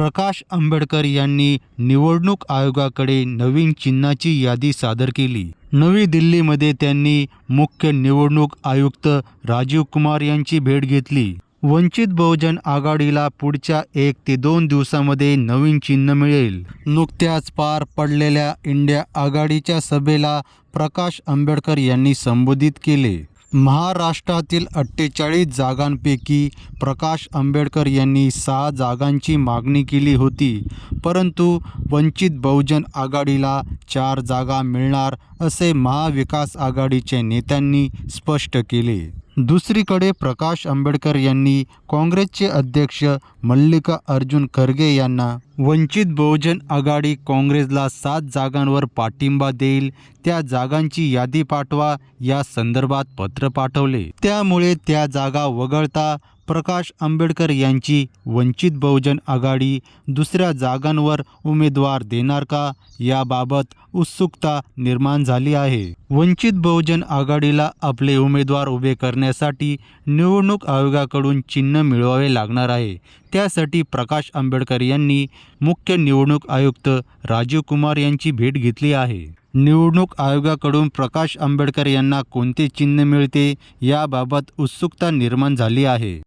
प्रकाश आंबेडकर यांनी निवडणूक आयोगाकडे नवीन चिन्हाची यादी सादर केली. नवी दिल्लीमध्ये त्यांनी मुख्य निवडणूक आयुक्त राजीव कुमार यांची भेट घेतली. वंचित बहुजन आघाडीला पुढच्या एक ते दोन दिवसामध्ये नवीन चिन्ह मिळेल. नुकत्याच पार पडलेल्या इंडिया आघाडीच्या सभेला प्रकाश आंबेडकर यांनी संबोधित केले. महाराष्ट्रातील अठ्ठेचाळीस जागांपैकी प्रकाश आंबेडकर यांनी सहा जागांची मागणी केली होती परंतु वंचित बहुजन आघाडीला चार जागा मिळणार असे महाविकास आघाडीच्या नेत्यांनी स्पष्ट केले. दुसरीकडे प्रकाश आंबेडकर यांनी काँग्रेसचे अध्यक्ष मल्लिका अर्जुन खरगे यांना वंचित बहुजन आघाडी काँग्रेसला सात जागांवर पाठिंबा देईल त्या जागांची यादी पाठवा या संदर्भात पत्र पाठवले. त्यामुळे त्या जागा वगळता प्रकाश आंबेडकर यांची वंचित बहुजन आघाडी दुसऱ्या जागांवर उमेदवार देणार का याबाबत उत्सुकता निर्माण झाली आहे. वंचित बहुजन आघाडीला आपले उमेदवार उभे करण्यासाठी निवडणूक आयोगाकडून चिन्ह मिळवावे लागणार आहे. त्यासाठी प्रकाश आंबेडकर यांनी मुख्य निवडणूक आयुक्त राजीव कुमार यांची भेट घेतली आहे. निवडणूक आयोगाकडून प्रकाश आंबेडकर यांना कोणते चिन्ह मिळते याबाबत उत्सुकता निर्माण झाली आहे.